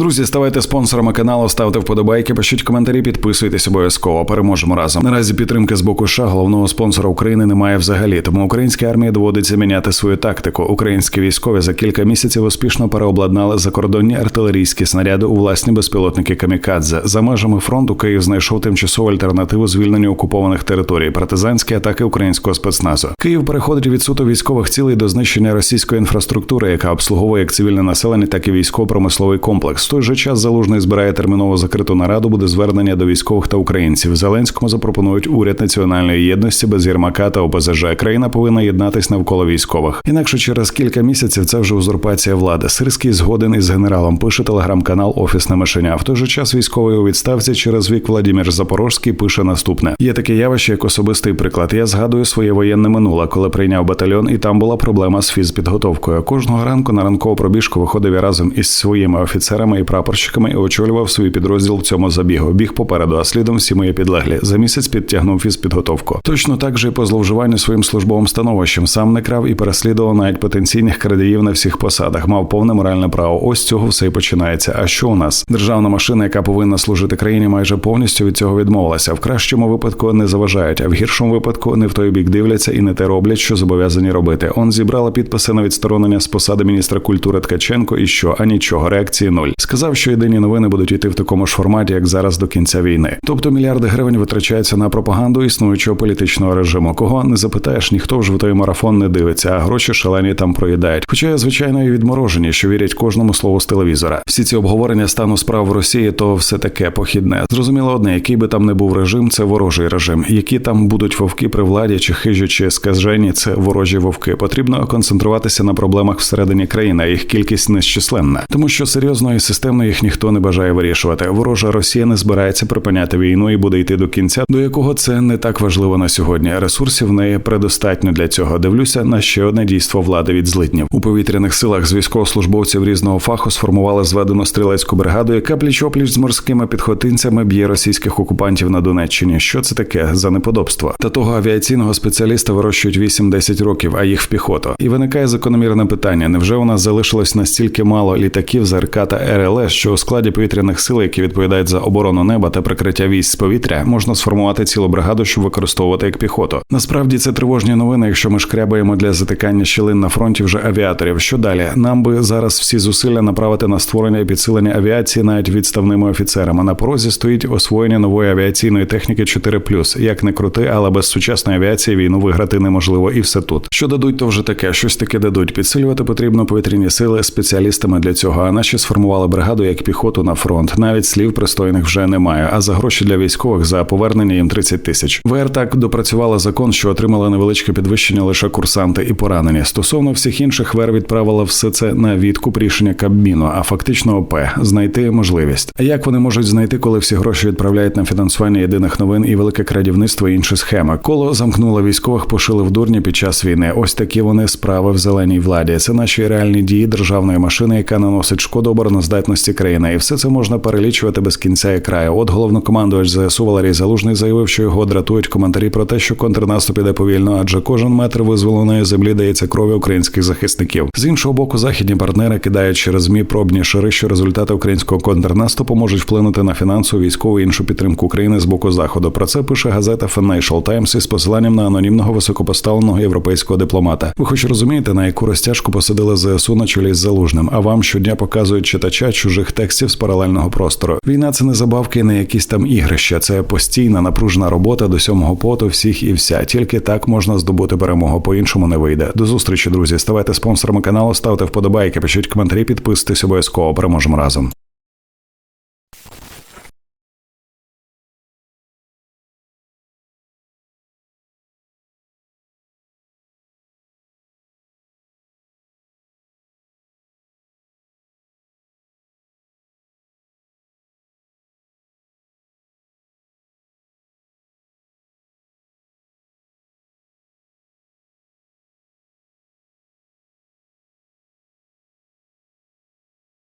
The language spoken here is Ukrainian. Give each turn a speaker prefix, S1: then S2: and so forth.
S1: Друзі, ставайте спонсорами каналу, ставте вподобайки, пишіть коментарі, підписуйтесь обов'язково. Переможемо разом. Наразі підтримки з боку США головного спонсора України немає взагалі. Тому українській армії доводиться міняти свою тактику. Українські військові за кілька місяців успішно переобладнали закордонні артилерійські снаряди у власні безпілотники Камікадзе. За межами фронту Київ знайшов тимчасову альтернативу звільненню окупованих територій, партизанські атаки українського спецназу. Київ переходить від суто військових цілей до знищення російської інфраструктури, яка обслуговує як цивільне населення, так і військово-промисловий комплекс. Той же час залужний збирає терміново закриту нараду. Буде звернення до військових та українців. Зеленському запропонують уряд національної єдності без Єрмака та ОПЗЖ. Країна повинна єднатись навколо військових. Інакше через кілька місяців це вже узурпація влади. Сирський згоден із генералом. Пише телеграм-канал Офісне мишеня. В той же час військовий у відставці через вік Владимир Запорожський пише наступне: є таке явище, як особистий приклад. Я згадую своє воєнне минуле, коли прийняв батальйон, і там була проблема з фізпідготовкою. Кожного ранку на ранкову пробіжку виходив я разом із своїми офіцерами і прапорщиками і очолював свій підрозділ в цьому забігу. Біг попереду, а слідом всі мої підлеглі. За місяць підтягнув фізпідготовку. Точно так же і по зловживанню своїм службовим становищем. Сам не крав і переслідував навіть потенційних крадіїв на всіх посадах. Мав повне моральне право. Ось цього все і починається. А що у нас? Державна машина, яка повинна служити країні, майже повністю від цього відмовилася. В кращому випадку не заважають, а в гіршому випадку не в той бік дивляться і не те роблять, що зобов'язані робити. Он зібрала підписи на відсторонення з посади міністра культури Ткаченко. І що? А нічого, реакції нуль. Сказав, що єдині новини будуть йти в такому ж форматі, як зараз до кінця війни. Тобто мільярди гривень витрачаються на пропаганду існуючого політичного режиму. Кого не запитаєш, ніхто вже в той марафон не дивиться, а гроші шалені там проїдають. Хоча звичайно і відморожені, що вірять кожному слову з телевізора. Всі ці обговорення стану справ в Росії, то все таке похідне. Зрозуміло одне, який би там не був режим, це ворожий режим. Які там будуть вовки при владі, чи хижі, чи скажені, це ворожі вовки. Потрібно концентруватися на проблемах всередині країни. а Їх кількість нещисленна, тому що серйозно і системно їх ніхто не бажає вирішувати. Ворожа Росія не збирається припиняти війну і буде йти до кінця, до якого це не так важливо на сьогодні. Ресурсів в неї предостатньо для цього. Дивлюся на ще одне дійство влади від злиднів у повітряних силах з військовослужбовців різного фаху сформували зведену стрілецьку бригаду, яка пліч опліч з морськими підхотинцями б'є російських окупантів на Донеччині. Що це таке за неподобство? Та того авіаційного спеціаліста вирощують 8-10 років, а їх в піхоту. І виникає закономірне питання: невже у нас залишилось настільки мало літаків ЗРК та РЛС, що у складі повітряних сил, які відповідають за оборону неба та прикриття військ з повітря, можна сформувати цілу бригаду, щоб використовувати як піхоту? Насправді це тривожні новини, якщо ми шкрябаємо для затикання щілин на фронті вже авіаторів. Що далі? Нам би зараз всі зусилля направити на створення і підсилення авіації навіть відставними офіцерами. На порозі стоїть освоєння нової авіаційної техніки 4+. Як не крути, але без сучасної авіації війну виграти неможливо, і все тут. Що дадуть, то вже таке, щось таке дадуть. Підсилювати потрібно повітряні сили спеціалістами для цього. А наші сформували бригаду як піхоту на фронт. Навіть слів пристойних вже немає. А за гроші для військових за повернення їм 30 тисяч. ВР так допрацювала закон, що отримали невеличке підвищення лише курсанти і поранені. Стосовно всіх інших ВР відправила все це на відкуп рішення Кабміну, а фактично ОП знайти можливість. А як вони можуть знайти, коли всі гроші відправляють на фінансування єдиних новин і велике крадівництво і інші схеми? Коло замкнуло військових, пошили в дурні під час війни. Ось такі вони справи в зеленій владі. Це наші реальні дії державної машини, яка наносить шкоду обороноздатності країни, і все це можна перелічувати без кінця і краю. От головнокомандувач ЗСУ Валерій Залужний заявив, що його дратують коментарі про те, що контрнаступ іде повільно, адже кожен метр визволеної землі дається крові українських захисників. З іншого боку, західні партнери кидають через змі пробні шири, що результати українського контрнаступу можуть вплинути на фінансову, військову і іншу підтримку України з боку заходу. Про це пише газета Financial Times із посиланням на анонімного високопоставленого європейського дипломата. Ви хоч розумієте, на яку розтяжку посадили ЗСУ на чолі з залужним, а вам щодня показують чужих текстів з паралельного простору. Війна це не забавки, не якісь там ігрища. Це постійна напружена робота до сьомого поту всіх і вся. Тільки так можна здобути перемогу. По іншому не вийде. До зустрічі, друзі. Ставайте спонсорами каналу, ставте вподобайки, пишіть коментарі, підписуйтесь обов'язково. Переможемо разом.